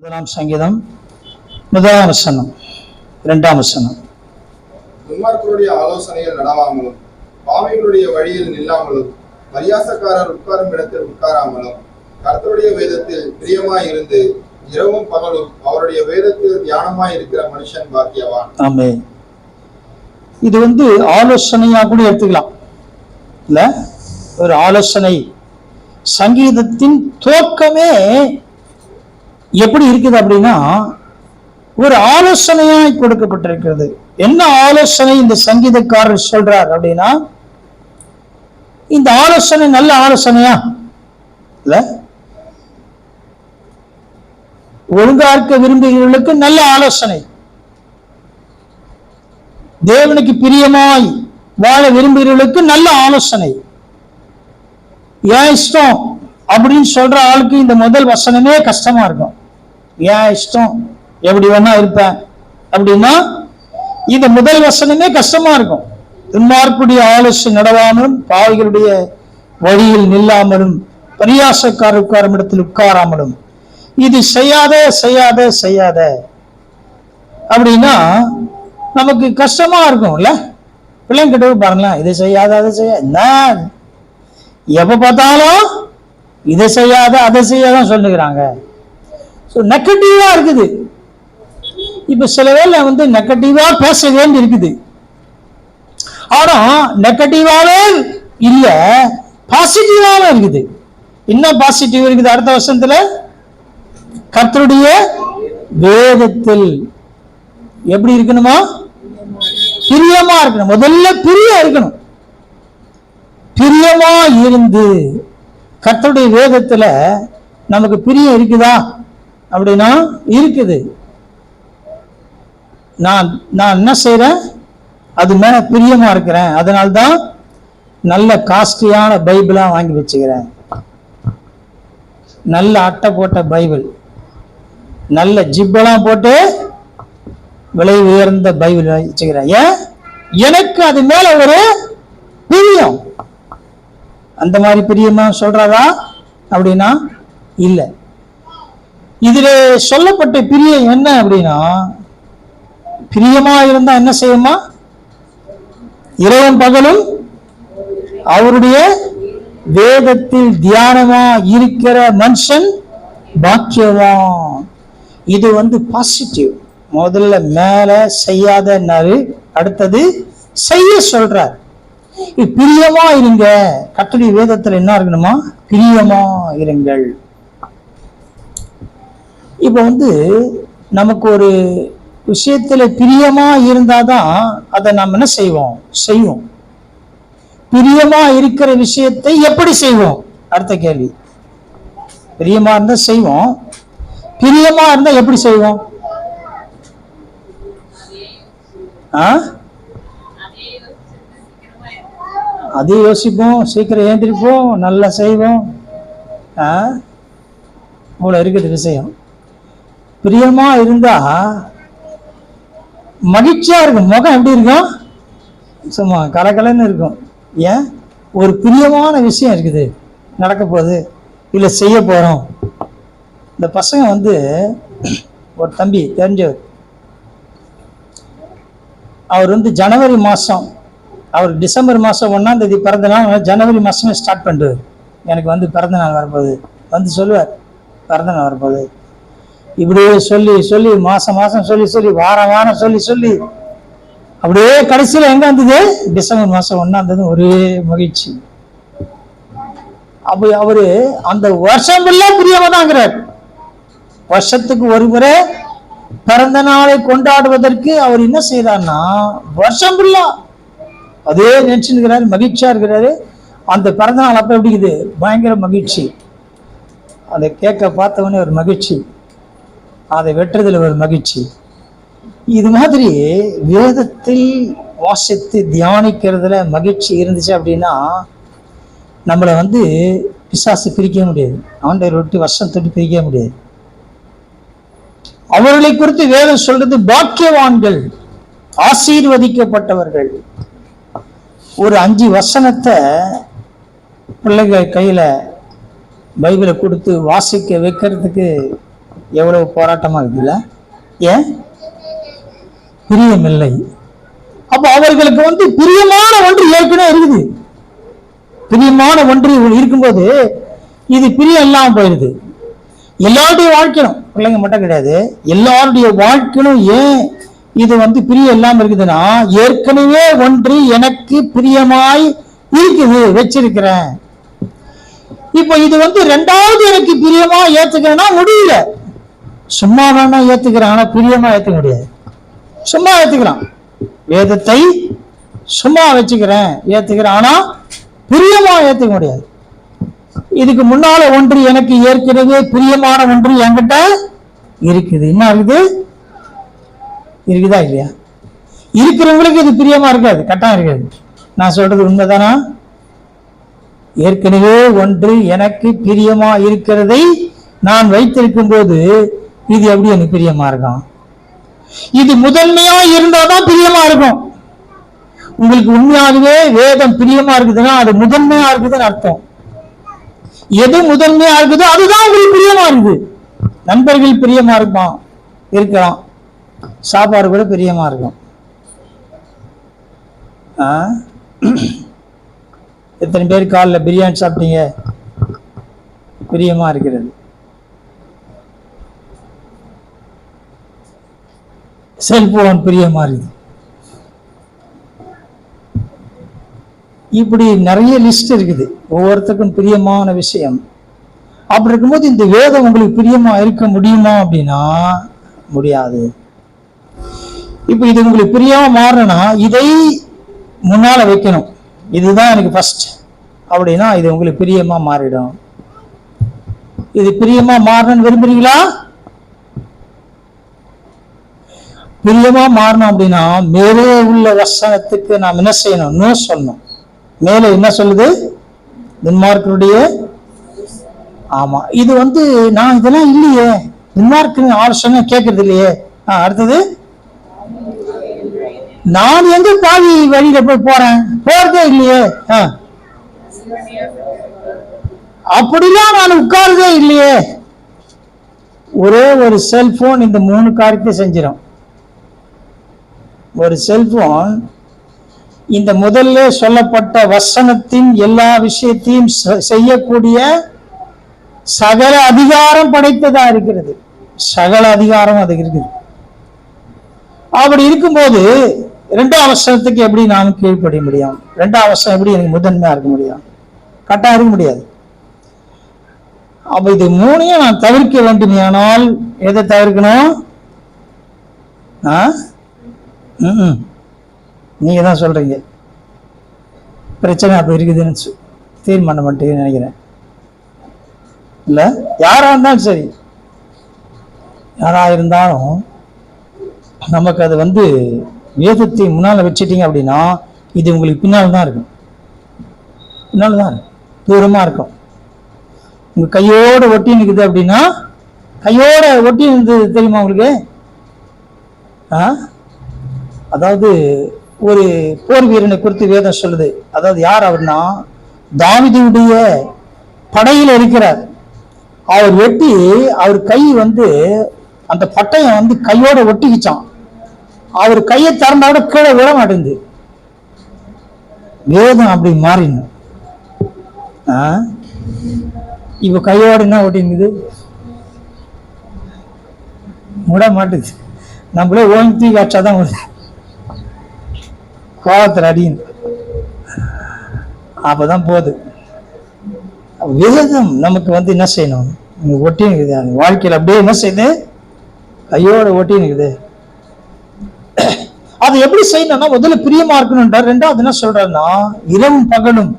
முதலாம் சங்கீதம் முதலாம் வசனம் இரண்டாம் வசனம். துன்மார்க்கருடைய ஆலோசனையில் நடவாமலும் பாவிகளுடைய வழியில் நில்லாமலும் பரியாசக்காரர் உட்காரும் இடத்தில் உட்காராமலும் கர்த்தருடைய வேதத்தில் பிரியமாய் இருந்து இரவும் பகலும் அவருடைய வேதத்தில் தியானமாய் இருக்கிற மனுஷன் பாக்கியவான். ஆமே இது வந்து ஆலோசனையா கூட எடுத்துக்கலாம். இல்ல? ஒரு ஆலோசனை. சங்கீதத்தின் துவக்கமே எப்படி இருக்குது அப்படின்னா ஒரு ஆலோசனையாய் கொடுக்கப்பட்டிருக்கிறது. என்ன ஆலோசனை இந்த சங்கீதக்காரர் சொல்றார் அப்படின்னா இந்த ஆலோசனை நல்ல ஆலோசனையா? இல்ல? ஒழுங்கா இருக்க விரும்புகிறவர்களுக்கு நல்ல ஆலோசனை. தேவனுக்கு பிரியமாய் வாழ விரும்புகிறவர்களுக்கு நல்ல ஆலோசனை. ஏன் இஷ்டம்? அப்படின்னு சொல்ற ஆளுக்கு இந்த முதல் வசனமே கஷ்டமா இருக்கும். ஏன் இஷ்டம்? எப்படி வேணா இருப்பேன். அப்படின்னா இந்த முதல் வசனமே கஷ்டமா இருக்கும். துன்மார்க்குடைய ஆலோசனை நடவாமலும் பாவிகளுடைய வழியில் நில்லாமலும் பரியாசக்கார உட்காரும் இடத்தில் உட்காராமலும் இது செய்யாத செய்யாத செய்யாத. அப்படின்னா நமக்கு கஷ்டமா இருக்கும்ல? பிள்ளைங்க கிட்ட பாருங்களேன் இதை செய்யாத அதை செய்ய என்ன எப்ப பார்த்தாலும் இதை செய்யாத அதை செய்யாதான் சொல்லுகிறாங்க. ஸோ நெகட்டிவாக இருக்குது. இப்போ சில வேலை வந்து நெகட்டிவா பேச வேண்டி இருக்குது. ஆனால் நெகட்டிவாகவே இல்ல பாசிட்டிவாகவும் இருக்குது. என்ன பாசிட்டிவ் இருக்குது அடுத்த வருஷத்துல கர்த்தருடைய வேதத்தில். எப்படி இருக்கணுமா? பிரியமா இருக்கணும். முதல்ல பிரியம் இருக்கணும். பிரியமா இருந்து கர்த்தருடைய வேதத்துல நமக்கு பிரியம் இருக்குதா? அப்படின்னா இருக்குது. நான் நான் என்ன செய்கிறேன் அது மேலே பிரியமா இருக்கிறேன். அதனால்தான் நல்ல காஸ்ட்லியான பைபிளாக வாங்கி வச்சுக்கிறேன். நல்ல அட்டை போட்ட பைபிள். நல்ல ஜிப்பெல்லாம் போட்டு விலை உயர்ந்த பைபிள் வச்சுக்கிறேன். ஏன்? எனக்கு அது மேலே ஒரு பிரியம். அந்த மாதிரி பிரியமா சொல்றாரா அப்படின்னா இல்லை. இதில் சொல்லப்பட்ட பிரியம் என்ன அப்படின்னா பிரியமா இருந்தா என்ன செய்யுமா? இரவும் பகலும் அவருடைய வேதத்தில் தியானமா இருக்கிற மனுஷன் பாக்கியவான். இது வந்து பாசிட்டிவ் முதல்ல மேல செய்யாதன்னாரு அடுத்தது செய்ய சொல்றார். பிரியமா இருங்க. கட்டளை வேதத்துல என்ன இருக்கணுமா? பிரியமா இருங்கள். இப்ப வந்து நமக்கு ஒரு விஷயத்துல பிரியமா இருந்தாதான் அதை நாம் என்ன செய்வோம்? செய்வோம். பிரியமா இருக்கிற விஷயத்தை எப்படி செய்வோம்? அடுத்த கேள்வி. பிரியமா இருந்தா செய்வோம். பிரியமா இருந்தா எப்படி செய்வோம்? ஆ? அதையும் யோசிப்போம் சீக்கிரம் ஏந்திரிப்போம் நல்லா செய்வோம். இவ்வளோ இருக்குது விஷயம். பிரியமாக இருந்தால் மகிழ்ச்சியாக இருக்கும். முகம் எப்படி இருக்கும்? சும்மா கலகலன்னு இருக்கும். ஏன்? ஒரு பிரியமான விஷயம் இருக்குது. நடக்க போகுது. இல்லை செய்ய போகிறோம் இந்த பசங்க வந்து ஒரு தம்பி தெரிஞ்சவர். அவர் வந்து ஜனவரி மாதம் அவர் டிசம்பர் மாதம் ஒன்றாம் தேதி பிறந்த நாள் ஜனவரி மாதமே ஸ்டார்ட் பண்ணுறது எனக்கு வந்து பிறந்த நாள் வரப்போகுது. வந்து சொல்லுவார் பிறந்த நாள் வரப்போகுது. இப்படியே சொல்லி சொல்லி மாதம் மாதம் சொல்லி சொல்லி வாரம் வாரம் சொல்லி சொல்லி. அப்படியே கடைசியில் எங்கே வந்தது? டிசம்பர் மாதம் ஒன்றாம் தேதி ஒரே மகிழ்ச்சி. அப்போ அவரு அந்த வருஷம் ஃபுல்லாக பிரியமா தாங்கிறார் வருஷத்துக்கு ஒரு முறை பிறந்த நாளை கொண்டாடுவதற்கு அவர் என்ன செய்தார்னா வருஷம் ஃபுல்லாக அதே நினச்சிருக்கிறாரு மகிழ்ச்சியா இருக்கிறாரு. அந்த பிறந்த நாள் அப்ப எப்படி பயங்கர மகிழ்ச்சி. அதை கேட்க பார்த்தவொடனே ஒரு மகிழ்ச்சி. அதை வெட்டுறதுல ஒரு மகிழ்ச்சி. இது மாதிரி வேதத்தில் வாசித்து தியானிக்கிறதுல மகிழ்ச்சி இருந்துச்சு அப்படின்னா நம்மளை வந்து பிசாசு பிரிக்க முடியாது. ஆண்டவர் விட்டு வருஷம் தொட்டு பிரிக்க முடியாது. அவர்களை குறித்து வேதம் சொல்றது பாக்கியவான்கள் ஆசீர்வதிக்கப்பட்டவர்கள். ஒரு அஞ்சு வசனத்தை பிள்ளைங்க கையில் பைபிளை கொடுத்து வாசிக்க வைக்கிறதுக்கு எவ்வளவு போராட்டமாக இருக்குல்ல? ஏன்? பிரியமில்லை. அப்போ அவர்களுக்கு வந்து பிரியமான ஒன்று ஏற்கனவே இருக்குது. பிரியமான ஒன்று இருக்கும்போது இது பிரியம் இல்லாமல் போயிடுது எல்லாருடைய வாழ்க்கையிலும் பிள்ளைங்க மட்டும் கிடையாது எல்லாருடைய வாழ்க்கையிலும் ஏன் இது வந்து பிரியம் இல்லாமல் இருக்குதுன்னா ஏற்கனவே ஒன்று எனக்கு பிரியமாய் இருக்குது வச்சிருக்கிறேன். இப்போ இது வந்து ரெண்டாவது எனக்கு பிரியமா ஏத்துக்கிறேன்னா முடியல. சும்மா வேணா ஏத்துக்கிறேன் ஆனா பிரியமா ஏத்துக்க முடியாது. சும்மா ஏத்துக்கிறான் வேதத்தை சும்மா வச்சுக்கிறேன் ஏத்துக்கிறேன் ஆனா பிரியமா ஏத்துக்க முடியாது. இதுக்கு முன்னால ஒன்று எனக்கு ஏற்கனவே பிரியமான ஒன்று என்கிட்ட இருக்குது. என்ன இருக்குது? இருக்குதா இல்லையா? இருக்கிறவங்களுக்கு இது பிரியமா இருக்காது கட்டாயம் இருக்காது. நான் சொல்றது உண்மைதானா? ஏற்கனவே ஒன்று எனக்கு பிரியமா இருக்கிறதை நான் வைத்திருக்கும் போது இது எப்படி எனக்கு பிரியமா இருக்கும்? இது முதன்மையா இருந்தாதான் பிரியமா இருக்கும். உங்களுக்கு உண்மையாகவே வேதம் பிரியமா இருக்குதுன்னா அது முதன்மையா இருக்குதுன்னு அர்த்தம். எது முதன்மையா இருக்குதோ அதுதான் உங்களுக்கு பிரியமா இருக்குது. நண்பர்கள் பிரியமா இருப்பான் இருக்கலாம். சாப்பாடு கூட பிரியமா இருக்கும். எத்தனை பேர் காலைல பிரியாணி சாப்பிட்டீங்க? பிரியமா இருக்கிறது. செல்போன் பிரியமா இருக்குது. இப்படி நிறைய லிஸ்ட் இருக்குது. ஒவ்வொருத்தருக்கும் பிரியமான விஷயம். அப்படி இருக்கும்போது இந்த வேதம் உங்களுக்கு பிரியமா இருக்க முடியுமா அப்படின்னா முடியாது. இப்போ இது உங்களுக்கு பிரியாம மாறணும்னா இதை முன்னால வைக்கணும். இதுதான் எனக்கு ஃபர்ஸ்ட் அப்படின்னா இது உங்களுக்கு பிரியமா மாறிடும். இது பிரியமா மாறணும்னு விரும்புறீங்களா? பிரியமா மாறணும் அப்படின்னா மேலே உள்ள வசனத்துக்கு நாம் என்ன செய்யணும் நோ சொல்லணும். மேலே என்ன சொல்லுது? துன்மார்க்கருடைய ஆமா. இது வந்து நான் இதெல்லாம் இல்லையே. துன்மார்க்கு ஆலோசனை கேட்கறது இல்லையே அடுத்தது? நான் எங்க பாவி வழியில போய் போறேன்? போறதே இல்லையே. அப்படிலாம் நான் உட்கார்றதே இல்லையே. ஒரே ஒரு செல்போன் இந்த மூணு காரியத்தை செஞ்சிடும் ஒரு செல்போன் இந்த முதல்ல சொல்லப்பட்ட வசனத்தின் எல்லா விஷயத்தையும் செ- செய்யக்கூடிய சகல அதிகாரம் படைத்ததா இருக்கிறது. சகல அதிகாரம் அது இருக்குது. அப்படி இருக்கும்போது ரெண்டாம் அவசரத்துக்கு எப்படி நாம் கீழ்ப்படிய முடியும்? ரெண்டாம் வசனம் எப்படி எனக்கு முதன்மையா இருக்க முடியும்? கட்டாயம் இருக்க முடியாது. அப்ப இது மூணையும் நான் தவிர்க்க வேண்டும். ஆனால் எதை தவிர்க்கணும்? ஆ? ம் நீங்க தான் சொல்றீங்க. பிரச்சனை அப்ப இருக்குதுன்னு தீர்மானம் பண்ணிட்டீங்கன்னு நினைக்கிறேன். இல்ல? யாரா இருந்தாலும் சரி. யாரா இருந்தாலும் நமக்கு அது வந்து வேதத்தை முன்னால் வச்சிட்டீங்க அப்படின்னா இது உங்களுக்கு பின்னால் தான் இருக்கும். பின்னால் தான் இருக்கும். தூரமாக இருக்கும். உங்கள் கையோட ஒட்டி நிற்குது அப்படின்னா கையோட ஒட்டி இருந்தது தெரியுமா உங்களுக்கு? ஆ? அதாவது ஒரு போர் வீரனை குறித்து வேதம் சொல்லுது. அதாவது யார் அவர்னா? தாவிதியுடைய படையில் இருக்கிறார். அவர் வெட்டி அவர் கை வந்து அந்த பட்டயம் வந்து கையோட ஒட்டிக்கிச்சான் அவர் கையை திறந்தா கூட கீழே விட மாட்டேங்குது. வேதம் அப்படி மாறின. இப்ப கையோட என்ன ஓட்டிங்குது விட மாட்டுது. நம்மளே ஓங்கி தூக்கி காய்ச்சாதான் வருது. கோபத்தில் அடியும் அப்பதான் போகுது. விரதம் நமக்கு வந்து என்ன செய்யணும்? ஒட்டி நிற்குது வாழ்க்கையில் அப்படியே என்ன செய்யுது? கையோட ஒட்டி நிற்குது அது எப்படி செய்யணும்னா முதல்ல பிரியமா இருக்கணும்ன்றார். ரெண்டாவது என்ன சொல்றாருன்னா இரவும் பகலும்.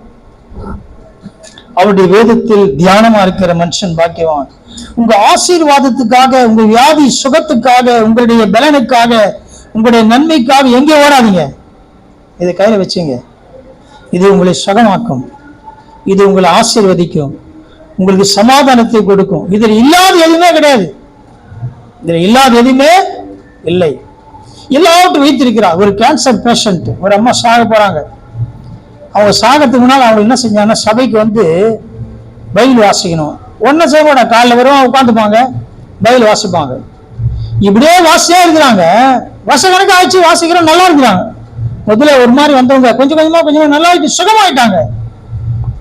அவருடைய வேதத்தில் தியானமா இருக்கிற மனுஷன் பாக்கியவான். உங்க ஆசீர்வாதத்துக்காக உங்க வியாதி சுகத்துக்காக உங்களுடைய பலனுக்காக உங்களுடைய நன்மைக்காக எங்கே ஓடாதீங்க? இதை கையில வச்சுங்க. இது உங்களை சுகமாக்கும். இது உங்களை ஆசீர்வதிக்கும். உங்களுக்கு சமாதானத்தை கொடுக்கும். இதில் இல்லாத எதுவுமே கிடையாது. இதில் இல்லாத எதுவுமே இல்லை. எல்லாவற்றையும் வைத்திருக்கிறார். ஒரு கேன்சர் பேஷண்ட் ஒரு அம்மா சாக போறாங்க. அவங்க சாகத்துக்கு முன்னால் அவங்க என்ன செஞ்சாங்கன்னா சபைக்கு வந்து பைபிள் வாசிக்கணும். ஒன்றும் செய்ய மாட்டா காலைல வரும் உட்காந்துப்பாங்க பைபிள் வாசிப்பாங்க. இப்படியே வாசியா இருக்கிறாங்க. வருஷ கணக்கு ஆயிடுச்சு வாசிக்கிறோம் நல்லா இருக்கிறாங்க. முதல்ல ஒரு மாதிரி வந்தவங்க கொஞ்சம் கொஞ்சமா கொஞ்சமா நல்லா ஆயிட்டு சுகமாயிட்டாங்க.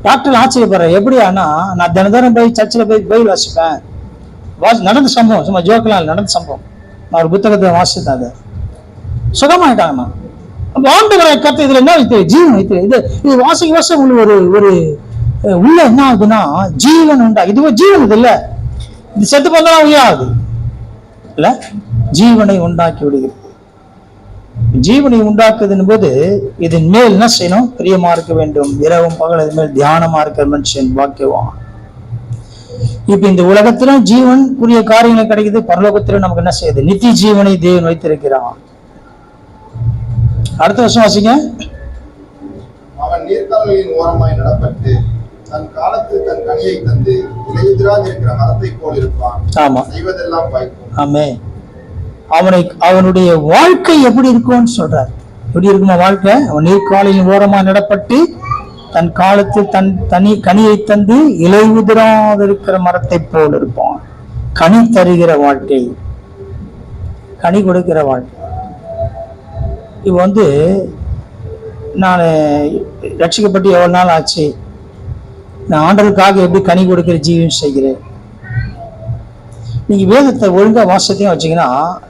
டாக்டர் ஆச்சரியப்படுறேன் எப்படி ஆனா நான் தின போய் சர்ச்சில் போய் பைபிள் வாசிப்பேன். வாசி நடந்த சம்பவம் சும்மா ஜோக்கெல்லாம் நடந்த சம்பவம். நான் ஒரு புத்தகத்தை வாசித்தேன் அதை. சுகமாயிட்டாங்க அப்ப ஆண்டவரை கருத்து இதுல என்ன வைத்து? ஜீவன் வைத்து. இது இது வாசிக்க வாசம் உங்களுக்கு ஒரு ஒரு உள்ள என்ன ஆகுதுன்னா ஜீவன் உண்டா? இது ஜீவன் இது இல்ல. இது செத்து போனா உயாது இல்ல? ஜீவனை உண்டாக்கி விடுகிறது. ஜீவனை உண்டாக்குதுன்னு போது இதன் மேல் என்ன செய்யணும்? பிரியமா இருக்க வேண்டும். இரவும் பகல் இது மேல் தியானமா இருக்கிற மனுஷன் வாக்கியவான் இப்ப இந்த உலகத்திலும் ஜீவன் உரிய காரியங்கள் கிடைக்குது. பரலோகத்துல நமக்கு என்ன செய்யுது? நித்திய ஜீவனை தேவன் வைத்திருக்கிறான். அடுத்த வருஷம் வாசிங்க. அவன் நீர்க்கால்களின் ஓரமாய் நடப்பட்டு தன் காலத்து தன் கனியை தந்து இலையுதிராது இருக்கிற மரத்தை போல் இருப்பான். ஆமா. செய்வதெல்லாம் வாய்க்கும். ஆமே. அவனை அவனுடைய வாழ்க்கை எப்படி இருக்கும்னு சொல்றார். எப்படி இருக்குமா வாழ்க்கை? அவன் நீர்க்காலின் ஓரமா நடப்பட்டு தன் காலத்து தன் தனி கனியை தந்து இலை உதிராது இருக்கிற மரத்தை போல் இருப்பான். கனி தருகிற வாழ்க்கை. கனி கொடுக்கிற வாழ்க்கை. இப்போ வந்து நான் ரட்சிக்கப்பட்டு எவ்வளோ நாள் ஆச்சு? நான் ஆண்டவருக்காக எப்படி கனி கொடுக்கிற ஜீவன் செய்கிறேன்? நீங்கள் வேதத்தை ஒழுங்கா வாசத்தையும் வச்சீங்கன்னா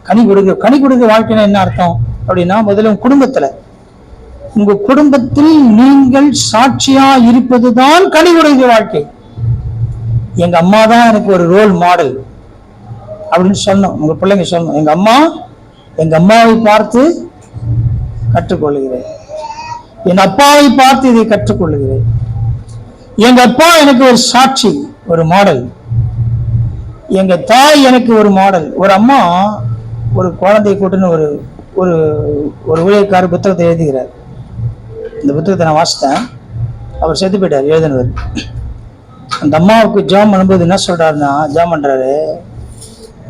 கனி கொடுக்க கனி கொடுக்க வாழ்க்கைன்னா என்ன அர்த்தம்? அப்படின்னா முதல்ல உங்கள் குடும்பத்தில். உங்கள் குடும்பத்தில் நீங்கள் சாட்சியாக இருப்பது தான் கனி கொடுக்கிற வாழ்க்கை. எங்கள் அம்மா தான் எனக்கு ஒரு ரோல் மாடல் அப்படின்னு சொன்னோம் உங்கள் பிள்ளைங்க சொன்னோம் எங்கள் அம்மா எங்கள் அம்மாவை பார்த்து கற்றுக்கொள்கிறேன் என் அப்பாவை பார்த்து இதை கற்றுக்கொள்கிறேன் எங்க அப்பா எனக்கு ஒரு சாட்சி ஒரு மாடல் எங்க தாய் எனக்கு ஒரு மாடல் ஒரு அம்மா ஒரு குழந்தையை கூட்டுன்னு ஒரு ஒரு ஒரு ஊழியக்கார புத்தகத்தை எழுதுகிறார். இந்த புத்தகத்தை நான் வாசித்தேன். அவர் செத்து போயிட்டார் எழுதினவர். அந்த அம்மாவுக்கு ஜாம் பண்ணும்போது என்ன சொல்றாருன்னா ஜாம் பண்றாரு.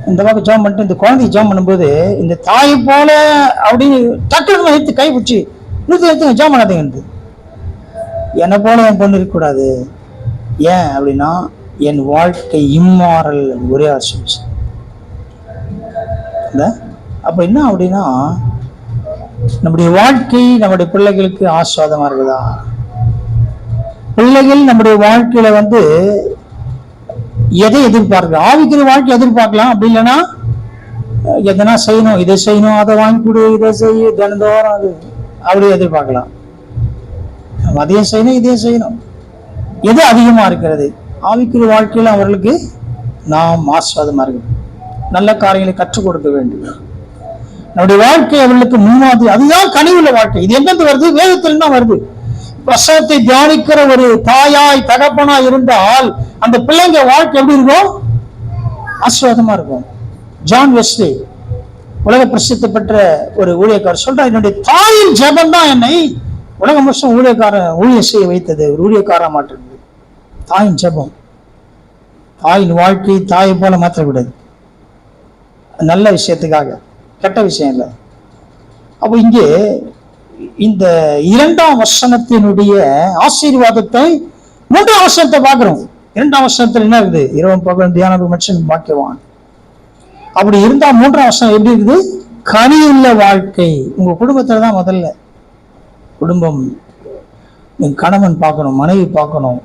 இந்த பக்கம் ஜோம் பண்ணிட்டு இந்த குழந்தைக்கு ஜோம் பண்ணும்போது இந்த தாயை போல அப்படின்னு டக்குனு எடுத்து கை பிடிச்சி நிறுத்தி எடுத்து ஜோம் பண்ணாதீங்கன்றது என்னை போல என் பொண்ணு இருக்கக்கூடாது ஏன் அப்படின்னா என் வாழ்க்கை இம்மாறல் ஒரே ஆசை அப்போ என்ன அப்படின்னா நம்முடைய வாழ்க்கை நம்முடைய பிள்ளைகளுக்கு ஆஸ்வாதமாக இருக்குதா? பிள்ளைகள் நம்முடைய வாழ்க்கையில வந்து எதை எதிர்பார்க்க ஆவிக்கிற வாழ்க்கை எதிர்பார்க்கலாம். அப்படி இல்லைன்னா எதனா செய்யணும் இதை செய்யணும் அதை வாங்கி கொடு இதை செய்ய தினந்தோறும் அது அப்படி எதிர்பார்க்கலாம். நம்ம அதையும் செய்யணும் இதையும் செய்யணும். எது அதிகமா இருக்கிறது? ஆவிக்குரிய வாழ்க்கையில் அவர்களுக்கு நாம் ஆஸ்வாதமா இருக்கணும். நல்ல காரியங்களை கற்றுக் கொடுக்க வேண்டும். நம்முடைய வாழ்க்கை அவர்களுக்கு முன்மாதிரி அதுதான் கனிவுள்ள வாழ்க்கை. இது எங்கிருந்து வருது? வேதத்தில் தான் வருது. வசனத்தை தியானிக்கிற ஒரு தாயாய் தகப்பனா இருந்தால் அந்த பிள்ளைங்க வாழ்க்கை எப்படி இருக்கும்? ஆஸ்வாதமா இருக்கும். ஜான் வெஸ்லி உலக பிரசித்தி பெற்ற ஒரு ஊழியக்காரர் சொல்றார் என்னுடைய தாயின் ஜபம் தான் என்னை உலக முழுசும் ஊழியக்காரன் ஊழியம் செய்ய வைத்தது. ஒரு ஊழியக்காரா மாற்றுறது. தாயின் ஜெபம். தாயின் வாழ்க்கை தாயை போல மாற்றக்கூடாது. நல்ல விஷயத்துக்காக. கெட்ட விஷயம் இல்லை. அப்போ இங்கே இந்த இரண்டாம் வசனத்தினுடைய ஆசீர்வாதத்தை மூன்றாம் வசனத்தை பார்க்கிறோம். இரண்டாம் வசனத்துல என்ன இருக்குது? இரவும் பகலும் தியானம் மனுஷன் பாக்கியவான் அப்படி இருந்தா மூன்றாம் வசனம் எப்படி இருக்குது? கனியுள்ள வாழ்க்கை. உங்க குடும்பத்துல தான் முதல்ல. குடும்பம். என் கணவன் பார்க்கணும் மனைவி பார்க்கணும்.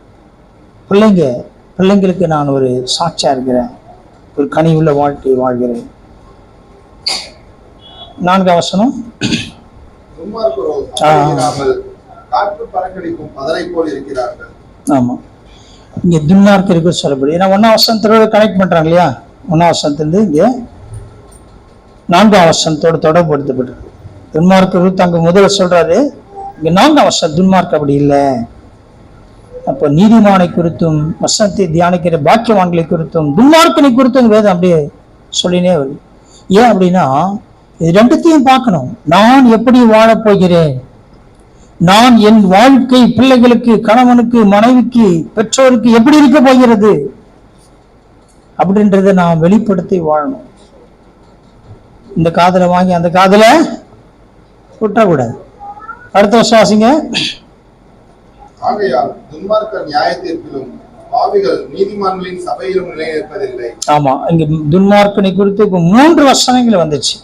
பிள்ளைங்க பிள்ளைங்களுக்கு நான் ஒரு சாட்சியா இருக்கிறேன். ஒரு கனியுள்ள வாழ்க்கை வாழ்கிறேன். நான்காம் வசனம். காற்று பறக்கடிக்கும் பதரை போல் இருக்கிறார்கள். ஆமா. இங்க துன்மார்க்கு இருக்கு சொல்லப்படும் ஏன்னா ஒன்னாம் வசனத்தோட கனெக்ட் பண்றாங்க இல்லையா? ஒன்னாம் வசனத்திலிருந்து இங்க நான்காம் வசனத்தோட தொடர்படுத்தப்பட்டிருக்கு துன்மார்க்கு ரூத் அங்க முதல்ல சொல்றாரு இங்க நான்காம் வசனம் துன்மார்க்கு அப்படி இல்லை. அப்போ நீதிமானை குறித்தும் வசனத்தை தியானிக்கிற பாக்கியவான்களை குறித்தும் துன்மார்க்கனை குறித்தும் வேதம் அப்படியே சொல்லினே வருது. ஏன் அப்படின்னா இது ரெண்டுத்தையும் பார்க்கணும். நான் எப்படி வாழப் போகிறேன்? நான் என் வாழ்க்கை பிள்ளைகளுக்கு கணவனுக்கு மனைவிக்கு பெற்றோருக்கு எப்படி இருக்க போகிறது? அப்படின்றத நான் வெளிப்படுத்தி வாழணும். இந்த காதலை வாங்கி அந்த காதலை விட்டுறக்கூடாது அடுத்த வருஷம் வாசிங்க. ஆகையால் துன்மார்க்கர் நியாய தீர்ப்பிலும் பாவிகள் நீதிமான்களின் சபையிலும் நிலைநிற்பதில்லை. ஆமா இங்க துன்மார்க்கனை குறித்து மூன்று வசனங்கள் வந்துச்சு.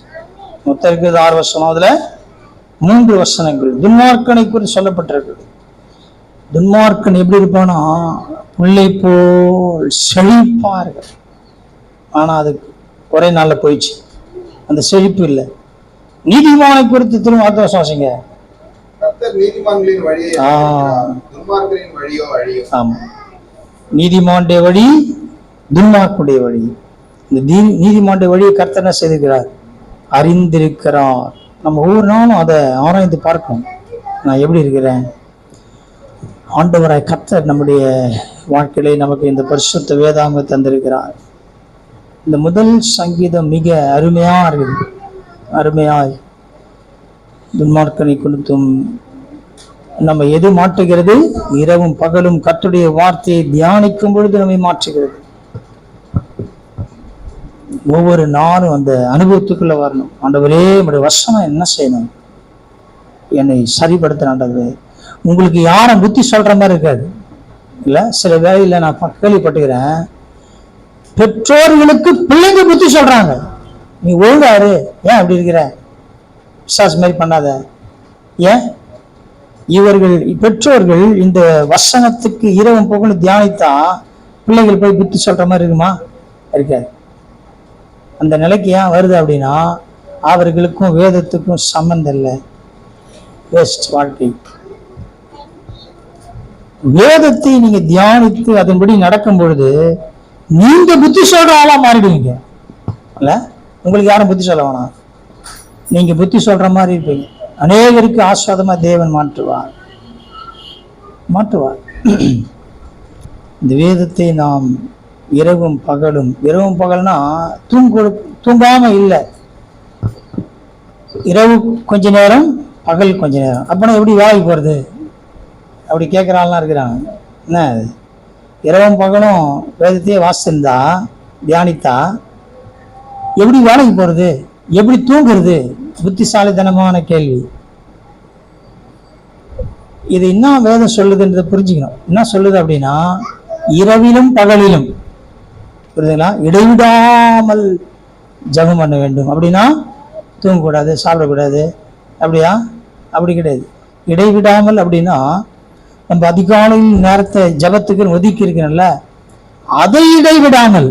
மொத்தம் இருக்குது ஆறு வசனம் அதுல மூன்று வசனங்கள். துன்மார்க்கனை குறித்து சொல்லப்பட்டிருக்கு. துன்மார்க்கன் எப்படி இருப்பானா? புள்ளை போல் செழிப்பார்கள். ஆனா அது ஒரே நாள்ல போயிடுச்சு. அந்த செழிப்பு இல்லை. நீதிமானை குறித்து திரும்ப அடுத்த வருஷம் வாசிங்க. கர்த்தர் நீதிமான்களின் வழியை ஆ. அறிந்திருக்கிறார். துன்மார்க்கரின் வழியோ. அழியும் ஆமா. நீதிமானுடைய வழி துன்மார்க்குடைய வழி. இந்த நீதிமானுடைய வழியை கர்த்தர் என்ன செய்திருக்கிறார்? அறிந்திருக்கிறார். நம்ம ஒவ்வொரு நாளும் அதை ஆராய்ந்து பார்க்கணும். நான் எப்படி இருக்கிறேன்? ஆண்டவராய் கர்த்தர் நம்முடைய வாழ்க்கையிலே நமக்கு இந்த பரிசுத்த வேதாங்க தந்திருக்கிறார். இந்த முதல் சங்கீதம் மிக அருமையாக இருக்குது அருமையாய் துன்மார்க்கனை கொடுத்தும் நம்ம எது மாற்றுகிறது? இரவும் பகலும் கத்துடைய வார்த்தையை தியானிக்கும் பொழுது நம்மை மாற்றுகிறது. ஒவ்வொரு நாளும் அந்த அனுபவத்துக்குள்ள வரணும். ஆண்டவரே நம்முடைய வசனம் என்ன செய்யணும்? என்னை சரிப்படுத்த ஆண்டவரே. உங்களுக்கு யாரும் புத்தி சொல்ற மாதிரி இருக்காது. இல்லை சில வேலையில் நான் கேள்விப்பட்டுக்கிறேன். பெற்றோர்களுக்கு பிள்ளைங்க புத்தி சொல்றாங்க. நீ ஒழுங்காரு. ஏன் அப்படி இருக்கிற? விசாஸ் மாதிரி பண்ணாத. ஏன்? இவர்கள் பெற்றோர்கள் இந்த வசனத்துக்கு இரவும் போகணும் தியானித்தா பிள்ளைகள் போய் புத்தி சொல்ற மாதிரி இருக்குமா? இருக்காது. அந்த நிலைக்கு ஏன் வருது அப்படின்னா அவர்களுக்கும் வேதத்துக்கும் சம்மந்தம் இல்லை. வேஸ்ட் வாழ்க்கை. வேதத்தை நீங்க தியானித்து அதன்படி நடக்கும் பொழுது நீங்க புத்தி சொல்ற ஆளா மாறிடுவீங்க. இல்ல? உங்களுக்கு யாரும் புத்தி சொல்ல வேணாம் நீங்க புத்தி சொல்ற மாதிரி இருப்பீங்க. அநேகருக்கு ஆஸ்வாதமா தேவன் மாற்றுவார். மாற்றுவார். இந்த வேதத்தை நாம் இரவும் பகலும். இரவும் பகல்னா தூங்கு தூங்காம இல்லை. இரவு கொஞ்ச நேரம் பகல் கொஞ்ச நேரம். அப்பனா எப்படி வேலைக்கு போகிறது அப்படி கேட்குற ஆள்லாம் இருக்கிறாங்க. என்ன அது? இரவும் பகலும் வேதத்தையே வாசிச்சிருந்தா தியானித்தா எப்படி வேலைக்கு போகிறது எப்படி தூங்குறது? புத்திசாலித்தனமான கேள்வி. இது என்ன வேதம் சொல்லுதுன்றதை புரிஞ்சுக்கணும். என்ன சொல்லுது அப்படின்னா இரவிலும் பகலிலும். புரியுதுங்களா? இடைவிடாமல் ஜெபம் பண்ண வேண்டும். அப்படின்னா தூங்கக்கூடாது சாப்பிடக்கூடாது. அப்படியா? அப்படி கிடையாது. இடைவிடாமல் அப்படின்னா நம்ம அதிகாலையில் நேரத்தை ஜபத்துக்கு ஒதுக்கி இருக்கணும்ல அதை இடைவிடாமல்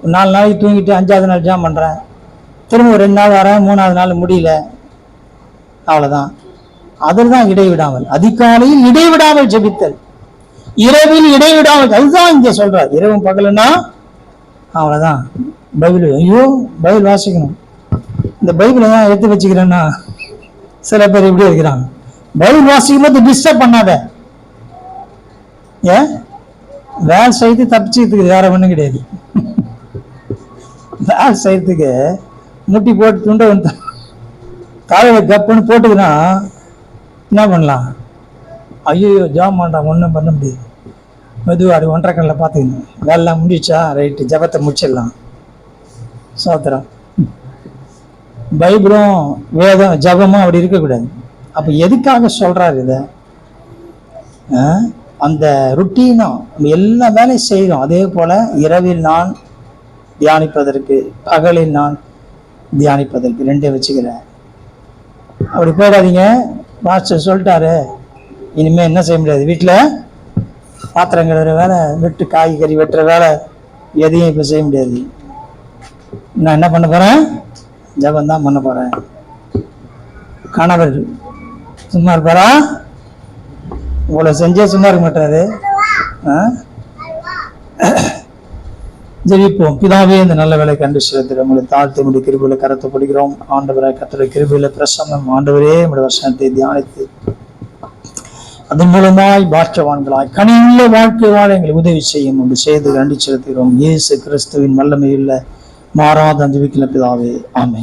ஒரு நாலு நாளைக்கு தூங்கிட்டு அஞ்சாவது நாள் ஜாம் பண்ணுறேன் திரும்ப ஒரு ரெண்டு நாள் வரேன் மூணாவது நாள் முடியல. அவ்வளோதான் அதில் தான் இடைவிடாமல். அதிகாலையில் இடைவிடாமல் ஜெபித்தல். இரவில் இடைவிடாமல். அதுதான் இங்கே சொல்றார். இரவும் பகலுன்னா அவ்வளோதான் பைபிள் ஐயோ பைபிள் வாசிக்கணும். இந்த பைபிளை தான் எடுத்து வச்சுக்கிறேன்னா சில பேர் இப்படி இருக்கிறாங்க. பைபிள் வாசிக்கும் போது டிஸ்டர்ப் பண்ணாத. ஏன்? வேலை செய்து தப்பிச்சுக்கிறதுக்கு வேற ஒன்றும் கிடையாது. வேலை செய்யறதுக்கு முட்டி போட்டு துண்டை வந்து காலையில் கப்புன்னு போட்டுக்கினா என்ன பண்ணலாம்? ஐயோ ஜாம் பண்ணான் ஒன்றும் பண்ண முடியாது. மெதுவாக ஒன்றரை கண்ணில் பார்த்துக்கணும். வேலைலாம் முடிச்சா ரைட்டு ஜபத்தை முடிச்சிடலாம். சோத்திரம் பைபிளும் வேதம் ஜபமும் அப்படி இருக்கக்கூடாது. அப்போ எதுக்காக சொல்கிறாரு இதை? ஆ? அந்த ருட்டீனும் நம்ம எல்லா வேலையும் செய்கிறோம் அதே போல் இரவில் நான் தியானிப்பதற்கு பகலில் நான் தியானிப்பதற்கு ரெண்டையும் வச்சுக்கிறேன். அப்படி போயிடாதீங்க மாஸ்டர் சொல்லிட்டாரு. இனிமேல் என்ன செய்ய முடியாது. வீட்டில் பாத்திரம் கழுவுற வேலை வெட்டு காய்கறி வெட்டுற வேலை எதையும் இப்போ செய்ய முடியாது. நான் என்ன பண்ண போகிறேன் ஜபம் தான் பண்ண போகிறேன் கணவர் சும்மா இருப்பாரா? உங்களை செஞ்சே சும்மா இருக்க மாட்டாரு. ஜெயிப்போம் பிதாவே இந்த நல்ல வேலை கண்டு சிறத்து உங்களை தாழ்த்து முடிய கிருபியில் கரத்தை பிடிக்கிறோம் ஆண்டவரை கத்திர கிருபியில் பிரசன்னம். ஆண்டவரே நம்முடைய வசனத்தை தியானித்து அதன் மூலமாய் பாக்கியவான்களாய் கனியுள்ள வாழ்க்கை வாழ எங்களை உதவி செய்யும் என்று செய்து கண்டி செலுத்துகிறோம். இயேசு கிறிஸ்துவின் வல்லமையுள்ள மாறாத அந்த பிதாவே. ஆமே